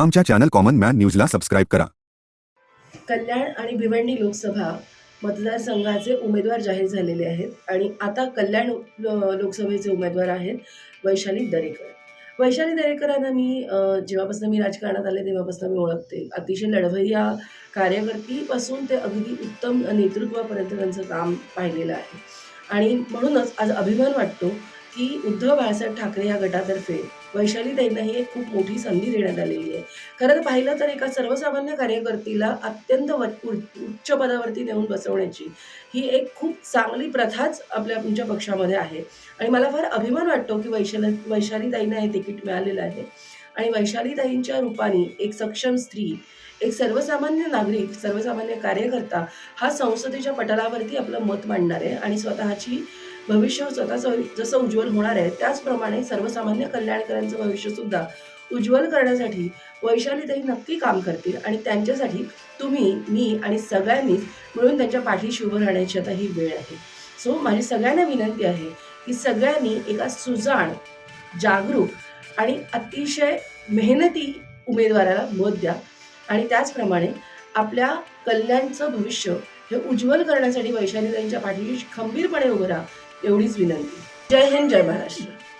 आमच्या channel common man न्यूजला subscribe करा. कल्याण आणि भिवंडी लोकसभा मतदारसंघाचे उमेदवार जाहीर झालेले आहेत आणि आता कल्याण लोकसभेचे उमेदवार आहेत वैशाली दरेकर. वैशाली दरेकरांना मी जेव्हापासून मी राजकारणात आले तेव्हापासून मी ओळखते. अतिशय लढवय्या कार्यकर्तीपासून ते अगदी उत्तम नेतृत्वापर्यंत त्यांचं काम पाहिलेलं आहे. आणि म्हणूनच आज अभिमान वाटतो की उद्धव बाळासाहेब ठाकरे या गटातर्फे वैशाली वैशालीताईंना ही एक खूप मोठी संधी देण्यात आलेली आहे. खरं तर पाहिलं तर एका सर्वसामान्य कार्यकर्तीला अत्यंत व- उच्च पदावरती नेऊन बसवण्याची ही एक खूप चांगली प्रथाच आपल्या तुमच्या पक्षामध्ये आहे. आणि मला फार अभिमान वाटतो की वैशाली वैशालीताईंना हे तिकीट मिळालेलं आहे. आणि वैशालीताईंच्या रूपाने एक सक्षम स्त्री एक सर्वसामान्य नागरिक सर्वसामान्य कार्यकर्ता हा संसदेच्या पटलावरती आपलं मत मांडणार आहे. आणि स्वतःची भविष्य स्वतःचं जसं उज्ज्वल होणार आहे त्याचप्रमाणे सर्वसामान्य कल्याणकरांचं भविष्यसुद्धा उज्ज्वल करण्यासाठी वैशालीताई नक्की काम करतील आणि त्यांच्यासाठी तुम्ही मी आणि सगळ्यांनीच मिळून त्यांच्या पाठीशी उभं राहण्याची आता ही वेळ आहे. सो माझी सगळ्यांना विनंती आहे की सगळ्यांनी एका सुजाण जागरूक आणि अतिशय मेहनती उमेदवाराला मत द्या आणि त्याचप्रमाणे आपल्या कल्याणचं भविष्य हे उज्ज्वल करण्यासाठी वैशालीताईंच्या पाठीशी खंबीरपणे उभं राहा. एवढीच विनंती. जय हिंद जय महाराष्ट्र.